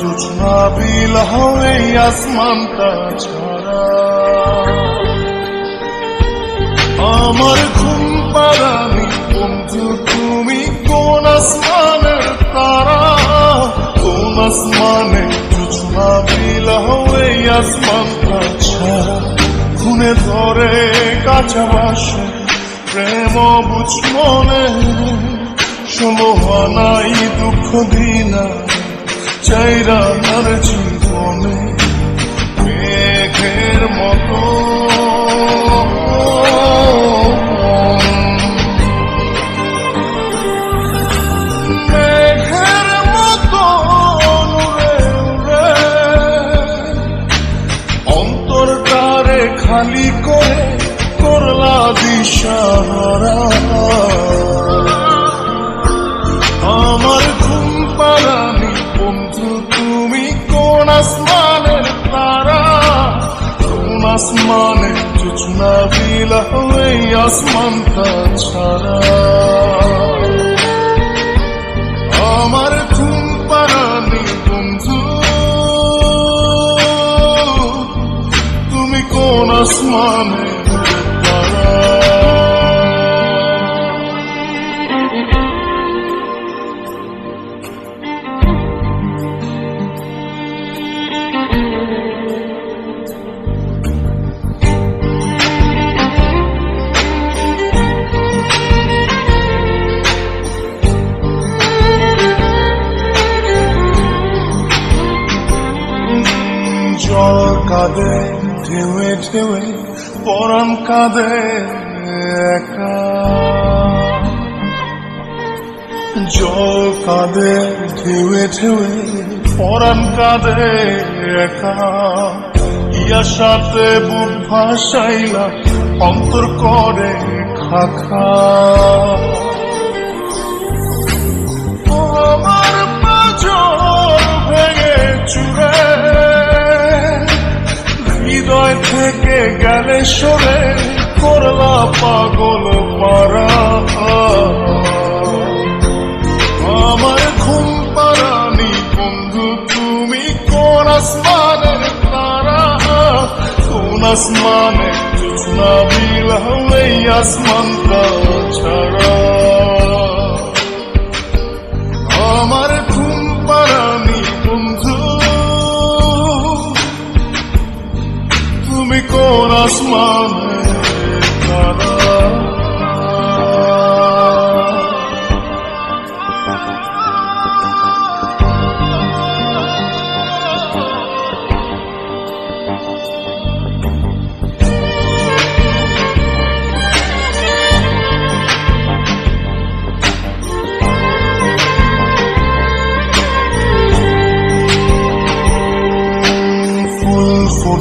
জোছনা বিলাহ এই আসমানটা ছাড়া। আমার ঘুম পারানি বন্ধু, তুমি কোন আসমানের তারা? কোন আসমানে জোছনা বিলাহ এই আসমানটা ছাড়া? খুনে ধরে কাছে বাসে, প্রেম বুঝ মনে সমহানাই দুঃখ দিনা চাইরা তার জীবনে মেঘের মতো। আসমানে জোছনা বিলা এই আসমানটা ছাড়া জল কাঁদে ঢেউে ঢেউে পরাণ কাঁদে একা। জল কাঁদে ঢেউে ঢেউে পরাণ কাঁদে একা। ইয়া সাথে বুক ভাসাইলা, অন্তর করে খাখা। সরে করলা পাগল পারা আমার ঘুম পারানি বন্ধু, তুমি কোন আসমানের তারা? কোন আসমানে জোছনা বিল হলেই আসমান ছাড়া।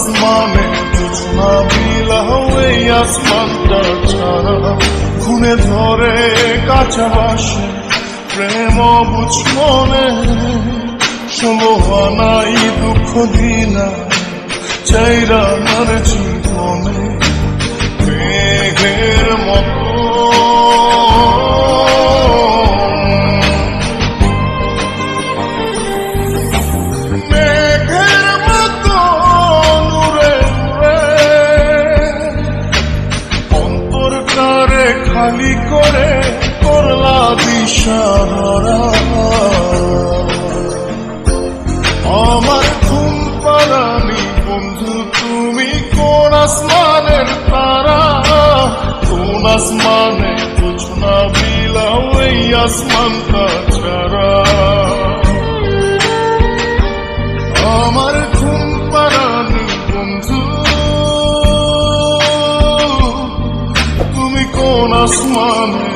আসমানে জোছনা বিলাহ এই আসমানটা ছাড়া খুনে ধরে কাছে বাসে প্রেম বুঝ মনে। সমহানাই দুঃখ দিনা, চাইরা আমার আমার ঘুম পারানি বন্ধু, তুমি কোন আসমানের তারা? কোন আসমানে কিছু না বিলাও এই আসমানটা ছাড়া। আমার ঘুম পারানি বন্ধু, তুমি কোন আসমানে